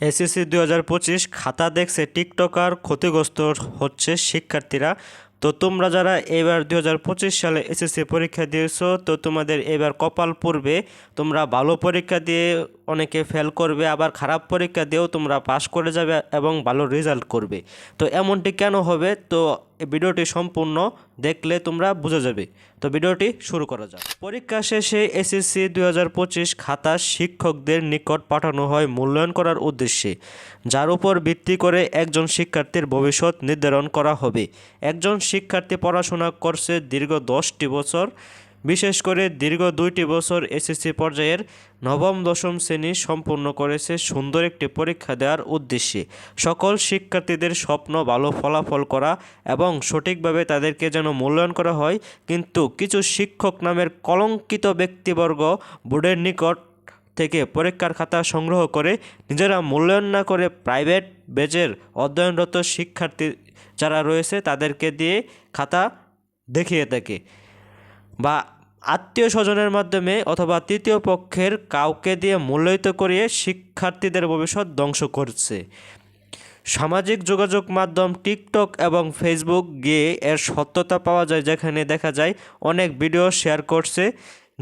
SSC দু হাজার পঁচিশ খাতা দেখছে টিকটকার ক্ষতিগ্রস্ত হচ্ছে শিক্ষার্থীরা। তো তোমরা যারা এবার দু হাজার পঁচিশ সালে এসএসসি পরীক্ষা দিয়েছ, তো তোমাদের এবার কপাল পড়বে। তোমরা ভালো পরীক্ষা দিয়ে অনেকে ফেল করবে, আবার খারাপ পরীক্ষা দিয়েও তোমরা পাশ করে যাবে এবং ভালো রেজাল্ট করবে। তো এমনটি কেন হবে? তো এই ভিডিওটি সম্পূর্ণ দেখলে তোমরা বুঝে যাবে। তো ভিডিওটি শুরু করা যাক। পরীক্ষা শেষে এসএসসি দুই হাজার পঁচিশ খাতা শিক্ষকদের নিকট পাঠানো হয় মূল্যায়ন করার উদ্দেশ্যে, যার উপর ভিত্তি করে একজন শিক্ষার্থীর ভবিষ্যৎ নির্ধারণ করা হবে। একজন শিক্ষার্থী পড়াশোনা করছে দীর্ঘ দশটি বছর বিশেষ করে দীর্ঘ দুইটি বছর এসএসসি পর্যায়ের নবম, দশম শ্রেণি সম্পূর্ণ করেছে সুন্দর একটি পরীক্ষা দেওয়ার উদ্দেশ্যে। সকল শিক্ষার্থীদের স্বপ্ন ভালো ফলাফল করা এবং সঠিকভাবে তাদেরকে যেন মূল্যায়ন করা হয়, কিন্তু কিছু শিক্ষক নামের কলঙ্কিত ব্যক্তিবর্গ বোর্ডের নিকট থেকে পরীক্ষার খাতা সংগ্রহ করে নিজেরা মূল্যায়ন না করে প্রাইভেট বেজের অধ্যয়নরত শিক্ষার্থী যারা রয়েছে তাদেরকে দিয়ে খাতা দেখিয়ে থাকে বা আত্মীয় স্বজনের মাধ্যমে অথবা তৃতীয় পক্ষের কাউকে দিয়ে মূল্যায়িত করিয়ে শিক্ষার্থীদের ভবিষ্যৎ ধ্বংস করছে। সামাজিক যোগাযোগ মাধ্যম টিকটক এবং ফেসবুক গিয়ে এর সত্যতা পাওয়া যায়, যেখানে দেখা যায় অনেক ভিডিও শেয়ার করছে,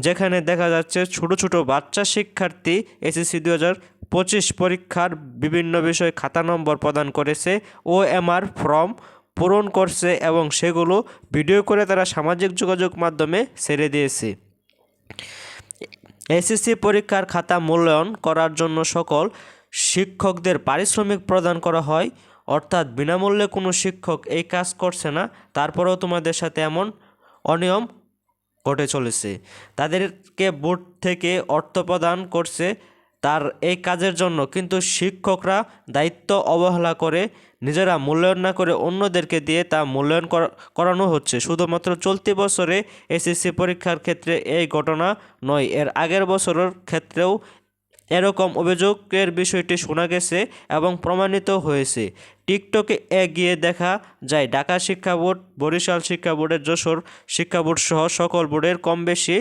যেখানে দেখা যাচ্ছে ছোট ছোট বাচ্চা শিক্ষার্থী এসএসসি দু হাজার পঁচিশ পরীক্ষার বিভিন্ন বিষয়ে খাতা নম্বর প্রদান করেছে, ও এমআর ফর্ম পূরণ করছে এবং সেগুলো ভিডিও করে তারা সামাজিক যোগাযোগ মাধ্যমে ছেড়ে দিয়েছে। এসএসসি পরীক্ষার খাতা মূল্যায়ন করার জন্য সকল শিক্ষকদের পারিশ্রমিক প্রদান করা হয়, অর্থাৎ বিনামূল্যে কোনো শিক্ষক এই কাজ করছে না, তারপরেও তোমাদের সাথে এমন অনিয়ম ঘটে চলেছে। তাদেরকে বোর্ড থেকে অর্থ প্রদান করছে তার এই কাজের জন্য কিন্তু শিক্ষকরা দায়িত্ব অবহেলা করে নিজেরা মূল্যায়ন না করে অন্যদেরকে দিয়ে তা মূল্যায়ন করা- করানো হচ্ছে। শুধুমাত্র চলতি বছরে এসএসসি পরীক্ষার ক্ষেত্রে এই ঘটনা নয়, এর আগের বছরের ক্ষেত্রেও এরকম অভিযোগের বিষয়টি শোনা গেছে এবং প্রমাণিত হয়েছে। টিকটকে এগিয়ে দেখা যায়। ঢাকা শিক্ষা বোর্ড, বরিশাল শিক্ষা বোর্ডের যশোর শিক্ষা বোর্ড সহ সকল বোর্ডের কম বেশি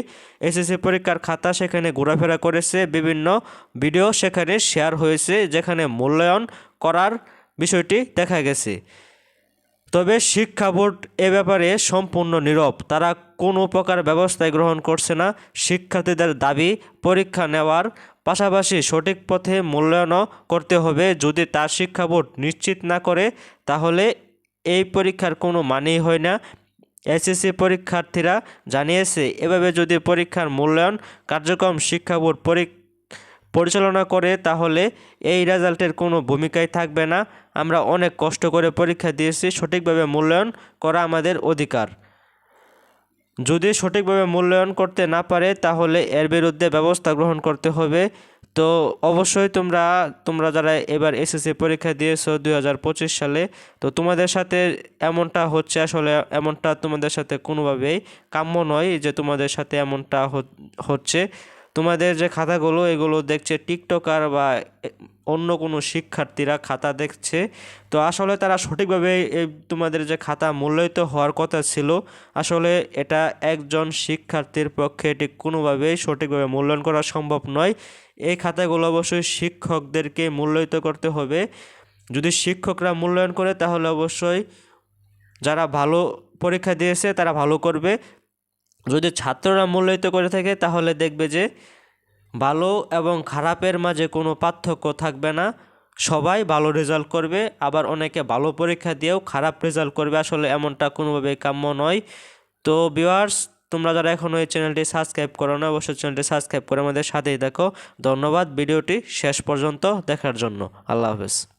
এসএসসি পরীক্ষার খাতা সেখানে ঘোরাফেরা করেছে। বিভিন্ন ভিডিও সেখানে শেয়ার হয়েছে, যেখানে মূল্যায়ন করার বিষয়টি দেখা গেছে। তবে শিক্ষা বোর্ড এ ব্যাপারে সম্পূর্ণ নীরব। তারা কোনো প্রকার ব্যবস্থায় গ্রহণ করছে না। শিক্ষার্থীদের দাবি, পরীক্ষা নেওয়ার পাশাপাশি সঠিক পথে মূল্যায়নও করতে হবে। যদি তার শিক্ষা বোর্ড নিশ্চিত না করে, তাহলে এই পরীক্ষার কোনো মানেই হয় না। এসএসসি পরীক্ষার্থীরা জানিয়েছে, এভাবে যদি পরীক্ষার মূল্যায়ন কার্যক্রম শিক্ষা বোর্ড পরীক্ষা পরিচালনা করে, তাহলে এই রেজাল্টের কোনো ভূমিকাই থাকবে না। আমরা অনেক কষ্ট করে পরীক্ষা দিয়েছি, সঠিকভাবে মূল্যায়ন করা আমাদের অধিকার। যদি সঠিকভাবে মূল্যায়ন করতে না পারে, তাহলে এর বিরুদ্ধে ব্যবস্থা গ্রহণ করতে হবে। তো অবশ্যই তোমরা তোমরা যারা এবার এসএসসি পরীক্ষা দিয়েছ দুই সালে, তো তোমাদের সাথে এমনটা হচ্ছে, আসলে এমনটা তোমাদের সাথে কোনোভাবেই কাম্য নয় যে তোমাদের সাথে এমনটা হচ- হচ্ছে। তোমাদের যে খাতাগুলো, এগুলো দেখছে টিকটকার বা অন্য কোনো শিক্ষার্থীরা খাতা দেখছে। তো আসলে তারা সঠিকভাবে এই তোমাদের যে খাতা মূল্যায়িত হওয়ার কথা ছিল, আসলে এটা একজন শিক্ষার্থীর পক্ষে এটি কোনোভাবেই সঠিকভাবে মূল্যায়ন করা সম্ভব নয়। এই খাতাগুলো অবশ্যই শিক্ষকদেরকে মূল্যায়িত করতে হবে। যদি শিক্ষকরা মূল্যায়ন করে, তাহলে অবশ্যই যারা ভালো পরীক্ষা দিয়েছে, তারা ভালো করবে। যদি ছাত্ররা মূল্যায়িত করে থাকে, তাহলে দেখবে যে ভালো এবং খারাপের মাঝে কোনো পার্থক্য থাকবে না। সবাই ভালো রেজাল্ট করবে, আবার অনেকে ভালো পরীক্ষা দিয়েও খারাপ রেজাল্ট করবে। আসলে এমনটা কোনোভাবেই কাম্য নয়। তো ভিউয়ার্স তোমরা যারা এখনও এই চ্যানেলটি সাবস্ক্রাইব করো না, অবশ্যই চ্যানেলটি সাবস্ক্রাইব করে আমাদের সাথেই দেখো। ধন্যবাদ, ভিডিওটি শেষ পর্যন্ত দেখার জন্য। আল্লাহ হাফেজ।